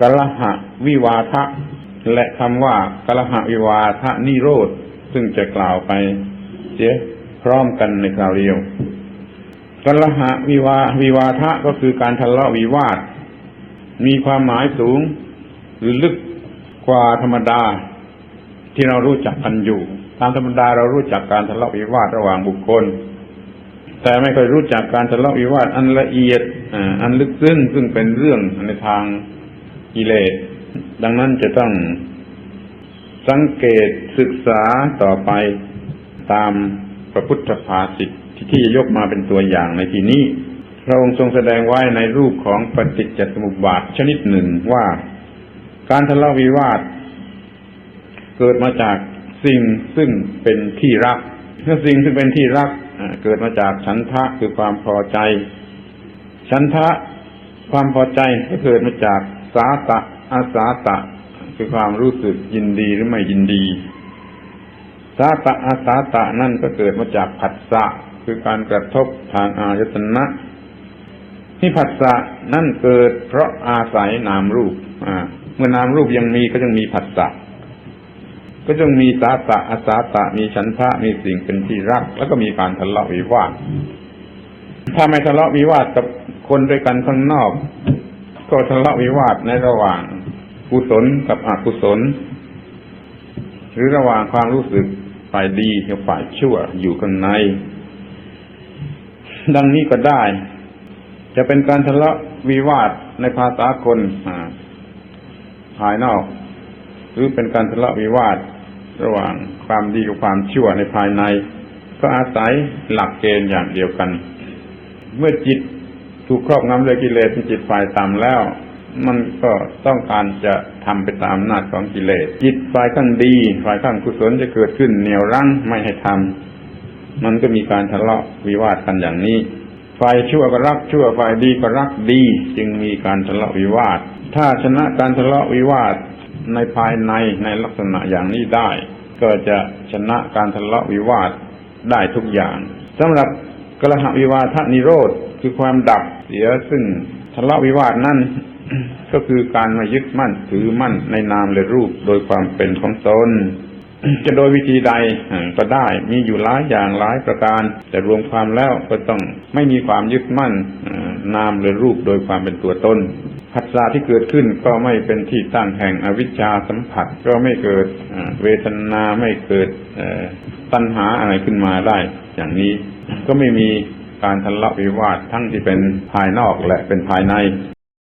กลหะวิวาทะ และคำว่ากลหะวิวาทะนิโรธ ซึ่งจะกล่าวไปเสียพร้อมกันในคราวเดียวกลหะวิวาวิวาทะก็คือการทะเลาะวิวาท มีความหมายสูง หรือลึกกว่าธรรมดา ที่เรารู้จักกันอยู่ ตามธรรมดาเรารู้จักการทะเลาะวิวาทระหว่างบุคคล แต่ไม่เคยรู้จักการทะเลาะวิวาทอันละเอียดอันลึกซึ้งซึ่งเป็นเรื่องในทาง กิเลส ดังนั้นจะต้องสังเกตศึกษาต่อไปตามพระพุทธภาษิตที่จะยกมาเป็นตัวอย่างในที่นี้ พระองค์ทรงแสดงไว้ในรูปของปฏิจจสมุปบาทชนิดหนึ่งว่า การทะเลาะวิวาท เกิดมาจากสิ่งซึ่งเป็นที่รักเมื่อสิ่งซึ่งเป็นที่รักเกิดมาจากฉันทะคือความพอใจ ฉันทะความพอใจก็เกิดมาจาก สาตะอาสาตะ คือความรู้สึกยินดีหรือไม่ยินดี สาตะอาสาตะนั่นก็เกิดมาจากผัสสะคือการกระทบทางอายตนะที่ผัสสะนั่นเกิด เพราะอาศัยนามรูปเมื่อนามรูปยังมีก็ยังมีผัสสะก็ต้องมีสาตะอาสาตะมีฉันทะมีสิ่งเป็นที่รัก แล้วก็มีการทะเลาะวิวาทถ้าไม่ทะเลาะวิวาทกับคนด้วยกันข้างนอก ก็ทะเลาะวิวาทในระหว่างกุศลกับอกุศล หรือระหว่างความรู้สึกฝ่ายดีกับฝ่ายชั่วอยู่ข้างใน ดังนี้ก็ได้ จะเป็นการทะเลาะวิวาทในภาษาคนภายนอก หรือเป็นการทะเลาะวิวาทระหว่างความดีกับความชั่วในภายใน ก็อาศัยหลักเกณฑ์อย่างเดียวกัน เมื่อจิต ถูกครอบงำด้วยกิเลสเป็นจิตฝ่ายต่ำแล้ว มันก็ต้องการจะทำไปตามอำนาจของกิเลส จิตฝ่ายข้างดีฝ่ายข้างกุศลจะเกิดขึ้นเหนี่ยวรั้งไม่ให้ทำมันก็มีการทะเลาะวิวาทกันอย่างนี้ฝ่ายชั่วก็รักชั่วฝ่ายดีก็รักดี จึงมีการทะเลาะวิวาท ถ้าชนะการทะเลาะวิวาทในภายในในลักษณะอย่างนี้ได้ ก็จะชนะการทะเลาะวิวาทได้ทุกอย่างสำหรับกระหวิวาทนิโรธคือความดับ เสียซึ่งทะเลาะวิวาทนั่นก็คือการมายึดมั่นถือมั่นในนามและรูปโดยความเป็นของตนจะโดยวิธีใดก็ได้มีอยู่หลายอย่างหลายประการ แต่รวมความแล้วก็ต้องไม่มีความยึดมั่นนามหรือรูปโดยความเป็นตัวตนผัสสะที่เกิดขึ้นก็ไม่เป็นที่ตั้งแห่งอวิชชาสัมผัสก็ไม่เกิดเวทนาไม่เกิดตัณหาอะไรขึ้นมาได้ อย่างนี้ก็ไม่มี การทะเลาะวิวาททั้งที่เป็นภายนอกและเป็นภายใน